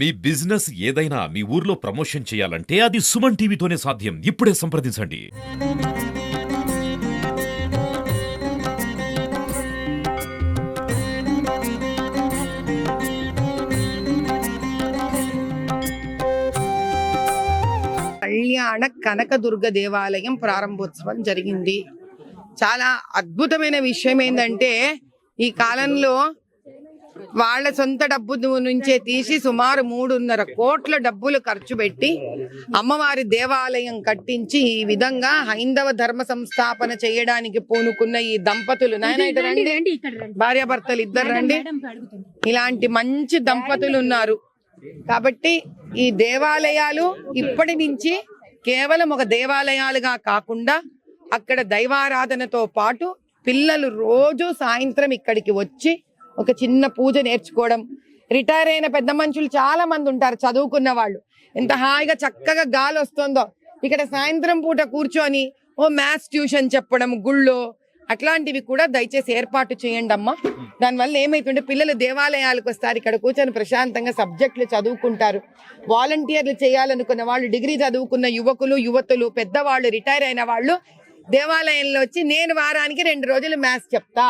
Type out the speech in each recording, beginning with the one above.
మీ business ఏదైనా మీ ఊర్లో promotion చేయాలంటే అది సుమన్ టీవీతోనే సాధ్యం. ఇప్పుడే సంప్రదించండి. కళ్యాణ కనకదుర్గ దేవాలయం ప్రారంభోత్సవం జరిగింది. చాలా అద్భుతమైన విషయం ఏంటంటే ఈ కాలంలో వాళ్ళ సొంత డబ్బు నుంచే తీసి సుమారు మూడున్నర కోట్ల డబ్బులు ఖర్చు పెట్టి అమ్మవారి దేవాలయం కట్టించి ఈ విధంగా హైందవ ధర్మ సంస్థాపన చేయడానికి పూనుకున్న ఈ దంపతులు. నాయన ఇటు రండి భార్యాభర్తలు ఇద్దరు రండి. ఇలాంటి మంచి దంపతులు ఉన్నారు. కాబట్టి ఈ దేవాలయాలు ఇప్పటి నుంచి కేవలం ఒక దేవాలయాలుగా కాకుండా అక్కడ దైవారాధనతో పాటు పిల్లలు రోజు సాయంత్రం ఇక్కడికి వచ్చి ఒక చిన్న పూజ నేర్చుకోవడం. రిటైర్ అయిన పెద్ద మనుషులు చాలా మంది ఉంటారు చదువుకున్న వాళ్ళు. ఎంత హాయిగా చక్కగా గాలి వస్తుందో. ఇక్కడ సాయంత్రం పూట కూర్చొని ఓ మ్యాథ్స్ ట్యూషన్ చెప్పడం గుళ్ళో అట్లాంటివి కూడా దయచేసి ఏర్పాటు చేయండి అమ్మా. దానివల్ల ఏమైతుంటే పిల్లలు దేవాలయాలకు వస్తారు. ఇక్కడ కూర్చొని ప్రశాంతంగా సబ్జెక్టులు చదువుకుంటారు. వాలంటీర్లు చేయాలనుకున్న వాళ్ళు డిగ్రీ చదువుకున్న యువకులు యువతులు పెద్దవాళ్ళు రిటైర్ అయిన వాళ్ళు దేవాలయంలో వచ్చి నేను వారానికి రెండు రోజులు మ్యాథ్స్ చెప్తా.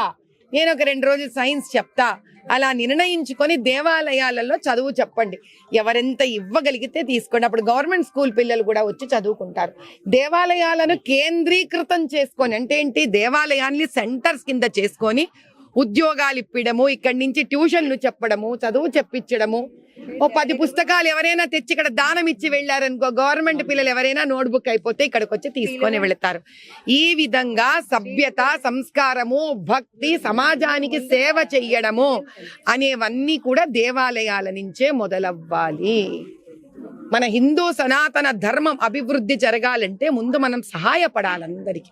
నేను ఒక రెండు రోజులు సైన్స్ చెప్తా. అలా నిర్ణయించుకొని దేవాలయాలలో చదువు చెప్పండి. ఎవరెంత ఇవ్వగలిగితే తీసుకోండి. అప్పుడు గవర్నమెంట్ స్కూల్ పిల్లలు కూడా వచ్చి చదువుకుంటారు. దేవాలయాలను కేంద్రీకృతం చేసుకొని అంటే ఏంటి? దేవాలయాన్ని సెంటర్స్ కింద చేసుకొని ఉద్యోగాలు ఇప్పిడము ఇక్కడి నుంచి ట్యూషన్లు చెప్పడము చదువు చెప్పించడము. ఓ పది పుస్తకాలు ఎవరైనా తెచ్చి ఇక్కడ దానం ఇచ్చి వెళ్ళారనుకో గవర్నమెంట్ పిల్లలు ఎవరైనా నోట్బుక్ అయిపోతే ఇక్కడికి వచ్చి తీసుకొని వెళతారు. ఈ విధంగా సభ్యత సంస్కారము భక్తి సమాజానికి సేవ చెయ్యడము అనేవన్నీ కూడా దేవాలయాల నుంచే మొదలవ్వాలి. మన హిందూ సనాతన ధర్మం అభివృద్ధి జరగాలంటే ముందు మనం సహాయపడాలి అందరికీ.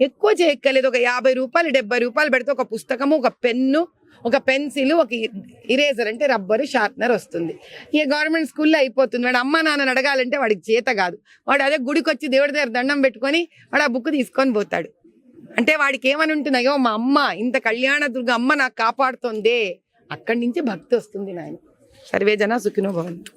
ఎక్కువ చేయక్కర్లేదు. ఒక యాభై రూపాయలు డెబ్బై రూపాయలు పెడితే ఒక పుస్తకము ఒక పెన్ను ఒక పెన్సిల్ ఒక ఇరేజర్ అంటే రబ్బరు షార్ప్నర్ వస్తుంది. ఇక గవర్నమెంట్ స్కూల్లో అయిపోతుంది. వాడు అమ్మ నాన్నని అడగాలంటే వాడికి చేత కాదు. వాడు అదే గుడికి వచ్చి దేవుడి దగ్గర దండం పెట్టుకొని వాడు ఆ బుక్ తీసుకొని పోతాడు. అంటే వాడికి ఏమని ఉంటుంది మా అమ్మ ఇంత కళ్యాణ దుర్గ అమ్మ నాకు కాపాడుతుందే. అక్కడి నుంచి భక్తి వస్తుంది నాయన. సర్వే జన సుఖినో భవంతు.